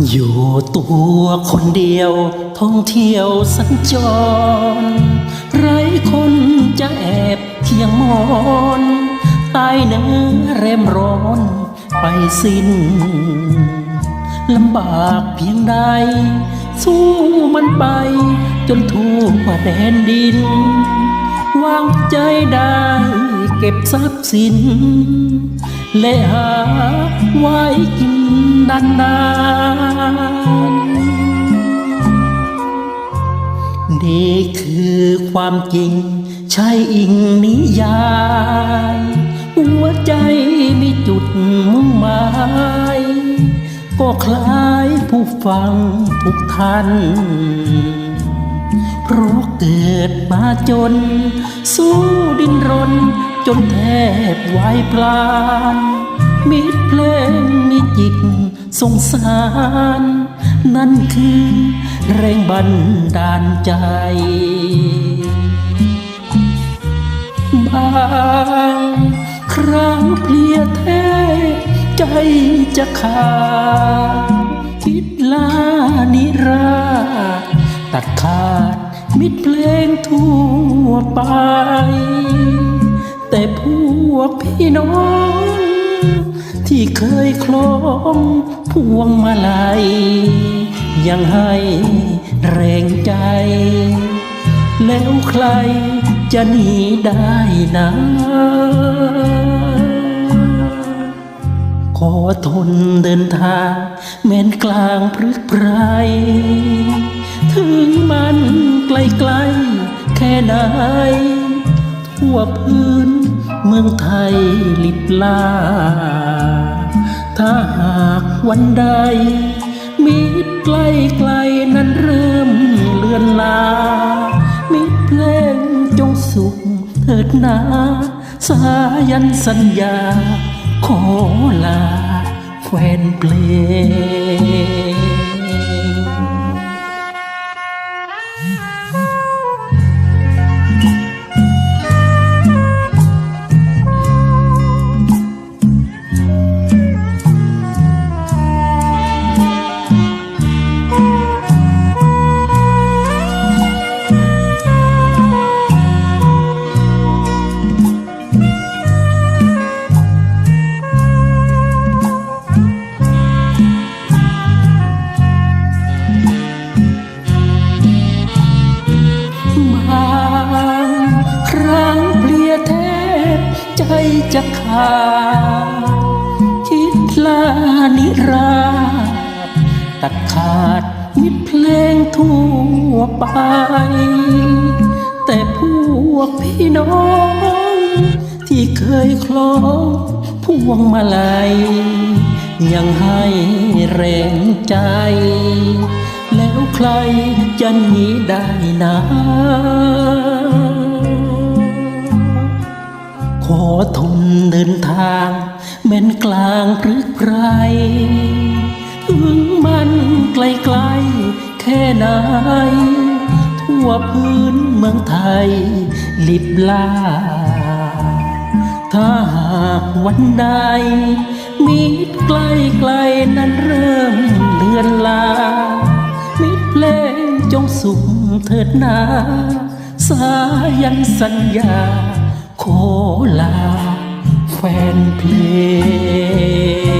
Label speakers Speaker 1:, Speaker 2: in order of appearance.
Speaker 1: อยู่ตัวคนเดียวท่องเที่ยวสัญจร ไรคนจะแอบเคียงมอนตายเนื้อเร่มร้อนไปสิ้นลำบากเพียงใด สู้มันไป จนทั่วแดนดิน วางใจได้ เก็บทรัพย์สิน และหาไว้กินนานๆนี่คือความจริง ใช่อิงนิยาย หัวใจมีจุดมุ่งหมายก็คล้ายผู้ฟังทุกท่านเพราะเกิดมาจน สู้ดินรน จนแทบไหวายพลาน มิตรเพลงมีจิตสงสาร นั่นคือแรงบันดาลใจ บางครั้งเพลียแท้ใจจะขาดคิดลานิรา ตัดขาดมิตรเพลงทั่วไป แต่พวกพี่น้อง ที่เคยคล้องพวงมาลัยยังให้แรงใจ แล้วใครจะหนีได้นะ ขอทนเดินทางแม้นกลางพรึกไพรถึงมันไกลๆแค่ไหน ทั่วพื้น เมืองไทยลิบลา ถ้าหากวันใด มิตรใกล้ๆนั้นเริ่มเลือนลา มิตรเพลงจงสุขเถิดนาสายันสัญญา ขอลาแฟนเพลง ใจจะขาดคิดลานิรา ตัดขาดมิตรเพลงทั่วไป แต่พวกพี่น้อง ที่เคยคล้องพวงมาลัย ยังให้แรงใจ แล้วใครจะหนีได้นะ กลางพรึกไพรถึงมันไกลๆแค่ไหน ทั่วพื้นเมืองไทย ลิบลา ถ้าหากวันใด มิตรใกล้ๆนั้นเริ่มเลือนลา มิตรเพลงจงสุขเถิดนาสายันสัญญาขอลา แฟนเพลง